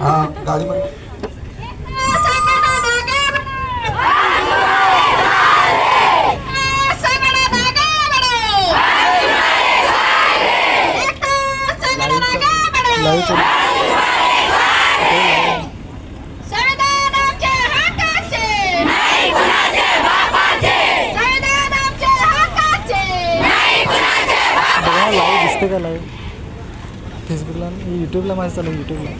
हा गाडीमध्ये लाईव्ह दिसते का लाईव्ह? फेसबुकला यूट्यूबला माझं चालू यूट्यूबला.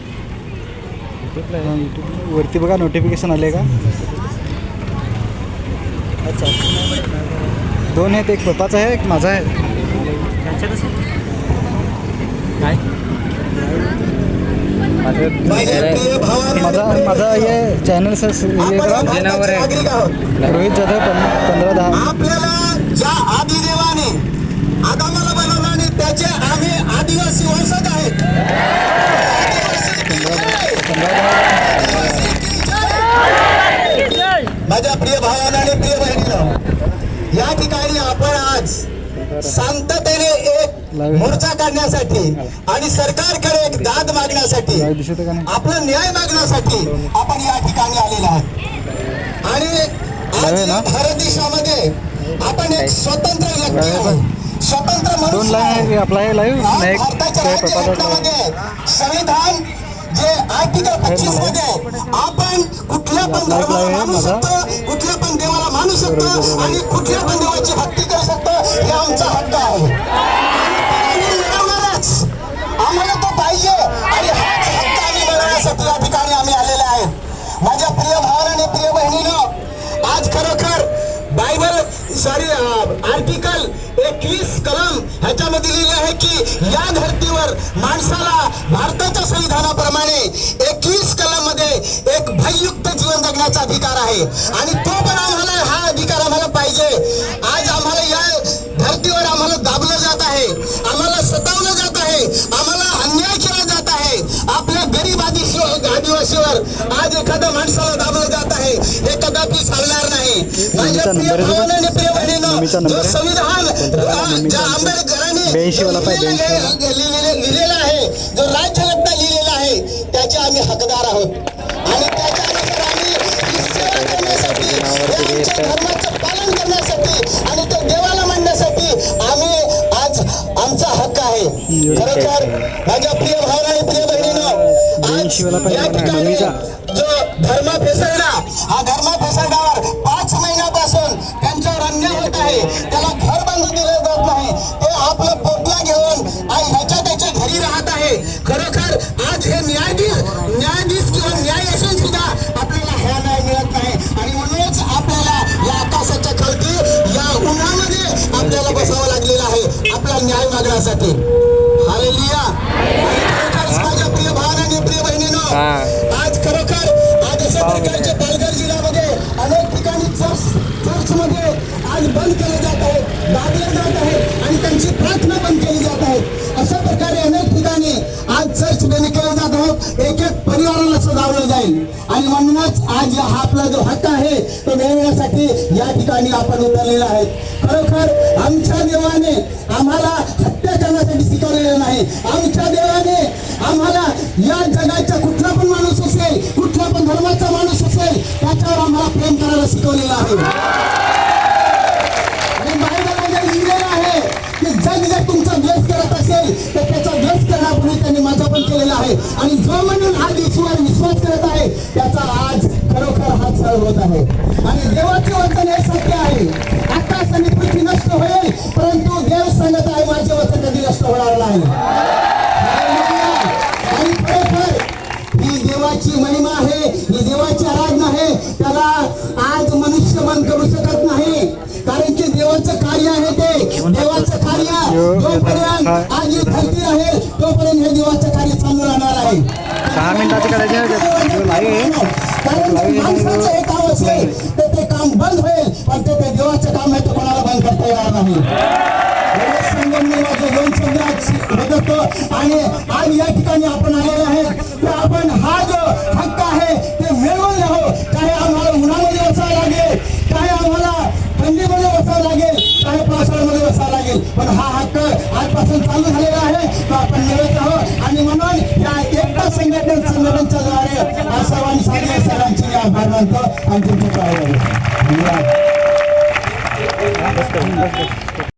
यूट्यूबला आहे, यूट्यूबला वरती बघा नोटिफिकेशन आले का? अच्छा. दोन आहेत एक पप्पाचा आहे एक माझा आहे. काय? माझा माझा हे चॅनल सर हे करा आहे. रोहित जाधव पंधरा दहा. आपल्याला ज्या आदिदेवाने आदामाला बनवलं आणि त्याचे आम्ही या ठिकाणी आपण आज शांततेने एक. मोर्चा काढण्यासाठी आणि सरकारकडे एक दाद मागण्यासाठी आपला न्याय मागण्यासाठी आपण या ठिकाणी आलेलो आहोत आणि आज? या भारत देशामध्ये आपण एक स्वतंत्र व्यक्ती लावे आहे पण. स्वतंत्र नाही भारताच्या संविधान जे आर्टिकल पच्चीसमध्ये आपण कुठल्या पण धर्माला मानू. शकतो कुठल्या पण देवाला आणि कुठल्या पण हत्ती करू शकतो? हे आमचा हक्क आहे. आम्हाला तो पाहिजे. आणि हाच हक्क आम्ही मिळवण्यासाठी या ठिकाणी आम्ही आलेले आहेत माझ्या प्रिय भावानं आणि प्रिय बहिणीनं आज खरोखर बायबल सॉरी आर्टिकल एकवीस कलम ह्याच्यामध्ये लिहिले आहे की या धर्तीवर माणसाला भारताच्या संविधानाप्रमाणे एकवीस कलममध्ये एक भययुक्त जीवन जगण्याचा अधिकार आहे. आणि तो आदिवासीवर आज एखाद्या माणसाला दाबलं जात आहे हे कदापि चालणार नाही माझ्या प्रिय? भावानं प्रिय बहिणीनं, जो? संविधान कोणता? अ, मम्मीचा ज्या नंबर? आंबेडकरांनी 82 वाला पाहिजे, लिहिलेलं 82 आहे, जो राज्यघटना लिहिलेला आहे त्याचे आम्ही हकदार आहोत आणि त्याच्यानुसार आम्ही सेवा करण्यासाठी आमच्या धर्माचं पालन करण्यासाठी आणि ते देवाला मांडण्यासाठी आम्ही आज आमचा हक्क आहे खरोखर माझ्या प्रिय या मला, ठिकाणी मम्मीचा. जो. धर्म फेसरडा हा धर्म फेसरडावर पाच महिन्यापासून त्यांच्यावर अन्याय होत आहे. त्याला घर बांधून दिलं जात नाही. ते आपलं पोटला घेऊन ह्याच्या त्याच्या घरी राहत आहे. खरोखर आज हे न्यायाधीश न्यायाधीश किंवा न्याय असून सुद्धा आपल्याला ह्या न्याय मिळत नाही. आणि म्हणूनच आपल्याला या आकाशाच्या खालती या उन्हामध्ये आपल्याला बसावं लागलेलं आहे. आपला न्याय मागण्यासाठी. हालेलुया आणि खरोखरच माझ्या प्रिय भावानं आणि प्रिय बहिणीनं आज खरोखर आज अशा प्रकारचे पालघर जिल्ह्यामध्ये अनेक ठिकाणी चर्च चर्चमध्ये आज बंद केले जात आहेत दाबले जात आहेत आणि त्यांची प्रार्थना बंद केली जात आहे. अशा प्रकारे अनेक ठिकाणी आज चर्च बंद केले जात आहोत. एक एक परिवाराला सजावलं जाईल. आणि म्हणूनच आज हा आपला जो हक्क आहे तो मिळवण्यासाठी या ठिकाणी आपण उतरलेला आहे. खरोखर आमच्या देवाने आम्हाला हत्या करण्यासाठी शिकवलेलं नाही. आमच्या देवाने आम्हाला या जगाच्या कुठला शिकवलेलं आहे. आणि बायबलमध्ये लिहिलेलं आहे की जग जर तुमचा द्वेष करत असेल तर त्याचा द्वेष करण्यापूर्वी त्यांनी माझा पण केलेला आहे. आणि जो म्हणून आज येशूवर विश्वास करत आहे त्याचा आज खरोखर हात सरळ होत आहे. आणि देवाचे वचन हे सत्य आहे. आकाश आणि पृथ्वी नष्ट होईल परंतु देव सांगत आहे माझे वचन कधी नष्ट होणार नाही. दहा मिनिटाचं करायचे आहे, आहे. तर ते काम बंद होईल पण ते देवाचं काम आहे ते कोणाला बंद करता येणार नाही. आणि आज या ठिकाणी आपण आलेले आहेत. की आपण हा जो संघटनेच्या द्वारे हा सर्वांनी साधे सर्वांचे मी आभार मानतो आणि तुमचे